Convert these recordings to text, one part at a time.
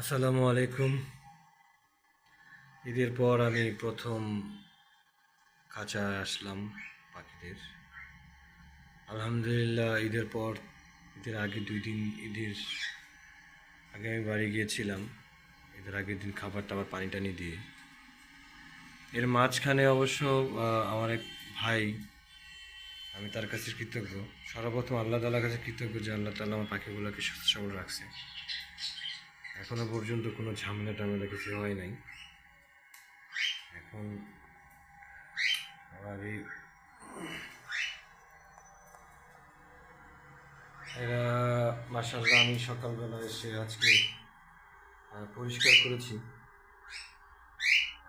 আসসালামু আলাইকুম। ঈদের পর আমি প্রথম খাঁচায় আসলাম পাখিদের। আলহামদুলিল্লাহ, ঈদের পর, ঈদের আগে দুই দিন ঈদের আগে আমি বাড়ি গিয়েছিলাম। ঈদের আগের দিন খাবার টাবার পানি টানি দিয়ে। এর মাঝখানে অবশ্য আমার এক ভাই, আমি তার কাছে কৃতজ্ঞ। সর্বপ্রথম আল্লাহ তালার কাছে কৃতজ্ঞ যে আল্লাহ তালা আমার পাখিগুলোকে সুস্থ সবল রাখছে। এখনও পর্যন্ত কোনো ঝামেলা টামেলা কিছু হয় নাই। এখন এই এরা মাসাল্লাহ আমি সকালবেলা এসে আজকে পরিষ্কার করেছি।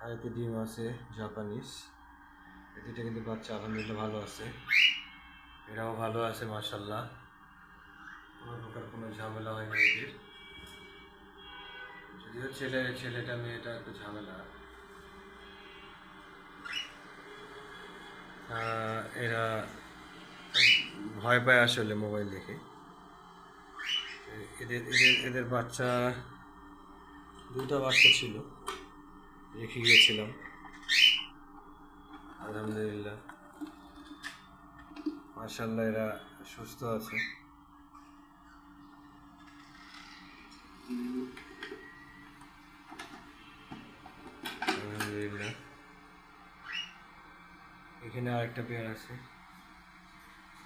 আর এতে ডিম আছে, জাপানিজ। এ কিন্তু বাচ্চা, আলহামদুলিল্লাহ ভালো আছে। এরাও ভালো আছে মাসাল্লাহ কোনো প্রকার কোনো ঝামেলা হয় না এদের। ছেলে, ছেলেটা, মেয়েটা একটু ঝামেলা। এরা ভয় পায় আসলে মোবাইল দেখে। এদের এদের এদের বাচ্চা দুটা বাচ্চা ছিল, রেখে গিয়েছিলাম। আলহামদুলিল্লাহ। মার্শাল্লাহ এরা সুস্থ আছে। আলহামদুলিল্লাহ এখানে আরেকটা পেয়ার আছে।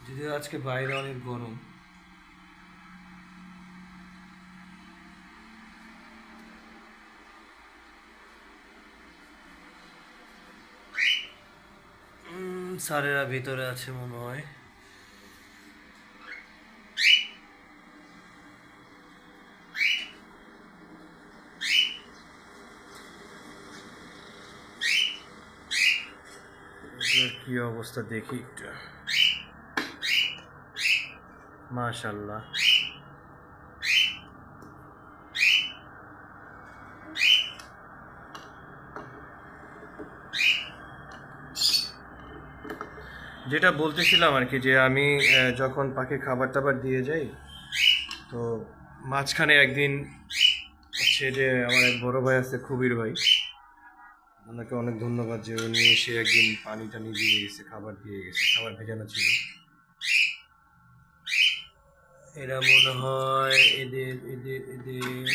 যদিও আজকে বাইরে অনেক গরম। স্যারেরা ভিতরে আছে মনে হয়। কি অবস্থা দেখি একটু। মাশাল্লাহ যেটা বলতেছিলাম আর কি যে আমি যখন পাখি খাবার টাবার দিয়ে যাই, তো মাঝখানে একদিন হচ্ছে যে আমার এক বড় ভাই আছে, খুবির ভাই। ওনাকে অনেক ধন্যবাদ যে উনি এসে একদিন পানি টানি দিয়ে গেছে খাবার দিয়ে গেছে, খাবার ভেজানো ছিল। এরা মনে হয় এদের এদের এদের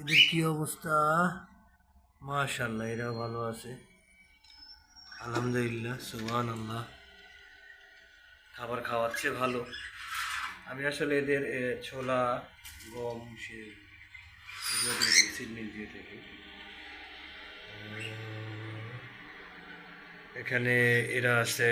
এদের কি অবস্থা? মাশাল্লাহ এরা ভালো আছে। আলহামদুলিল্লাহ সুবান আল্লাহ খাবার খাওয়াচ্ছে ভালো। আমি আসলে এদের ছোলা, গম, সে দিয়ে থাকি। এখানে এরা আছে।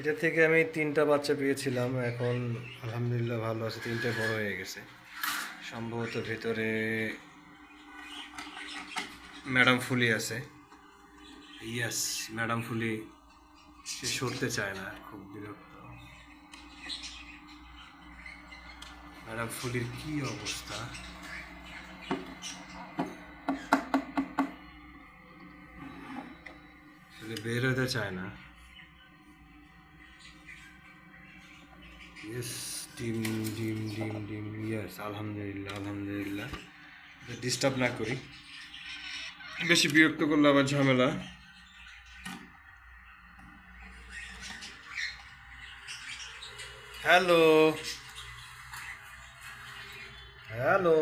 এটা থেকে আমি তিনটা বাচ্চা পেয়েছিলাম, এখন আলহামদুলিল্লাহ ভালো আছে, তিনটে বড় হয়ে গেছে। সম্ভবত ভেতরে ম্যাডাম ফুলি আছে। ইয়াস ম্যাডাম ফুলি, সে সরতে চায় না, খুব বিরক্ত। ম্যাডাম ফুলির কি অবস্থা? বের হতে চায় না। ইয়েস ডিম ডিম ডিম ডিম ইয়েস আলহামদুলিল্লাহ আলহামদুলিল্লাহ। ডিস্টার্ব না করি। বেশি বিরক্ত করলে আবার ঝামেলা। হ্যালো। হ্যালো।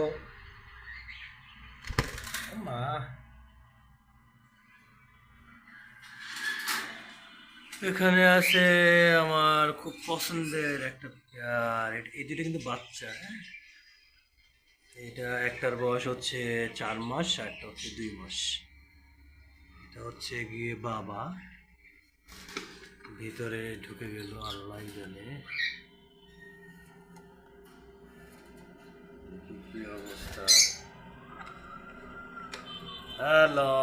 মা এখানে আছে আমার খুব পছন্দের একটা পেয়ার। এই কিন্তু বাচ্চা হ্যাঁ? এটা একটার বয়স হচ্ছে চার মাস, আর একটা হচ্ছে দুই মাস। এটা হচ্ছে গিয়ে বাবা। ভিতরে ঢুকে গেল আল্লাহ জানে। অবস্থা। হ্যালো।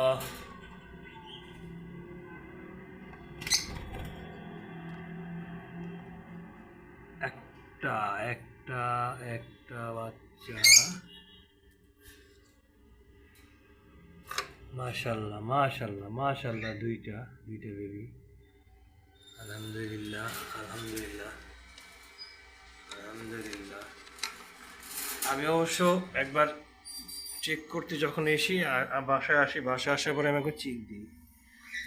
একটা একটা একটা চা মাশাল্লাহ মাশাল্লাহ মাশাল্লাহ দুইটা দুইটা বেবি আলহামদুলিল্লাহ আলহামদুলিল্লাহ আলহামদুলিল্লাহ। আমি অবশ্য একবার চেক করতে যখন এসি বাসায় আসি, বাসায় আসার পরে আমি একবার চেক দিই।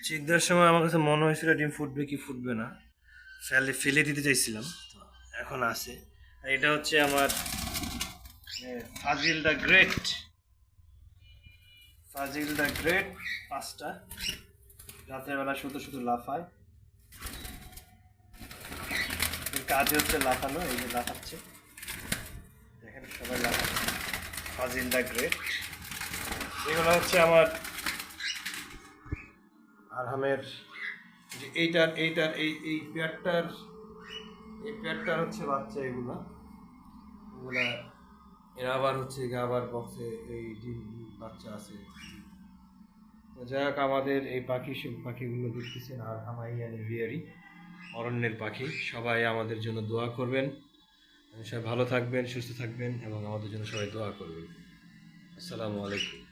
চেক দেওয়ার সময় আমার কাছে মনে হয়েছিল ডিম ফুটবে কি ফুটবে না। ফেলে ফেলে দিতে চাইছিলাম। এখন আছে। এটা হচ্ছে আমার Fazil the great. Fazil the great পাঁচটা। রাতের বেলা শুধু শুধু লাফায়। কাজে হচ্ছে লাফানো, এই যে লাফাচ্ছে। দেখেন সবাই লাফাচ্ছে। Fazil the great. এগুলো হচ্ছে আমার আরহামের যে এইটার এইটার, এই এই পেয়ারটার এই পেয়ারটার হচ্ছে বাচ্চা এগুলা। এগুলা এরা আবার হচ্ছে আবার বক্সে এই ডিম বাচ্চা আছে। তো যাই হোক, আমাদের এই পাখি সব পাখিগুলো দেখতেছেন আর হামাইয়ানি বিয়ারি, অরণ্যের পাখি। সবাই আমাদের জন্য দোয়া করবেন। সবাই ভালো থাকবেন, সুস্থ থাকবেন এবং আমাদের জন্য সবাই দোয়া করবেন। আসসালামু আলাইকুম।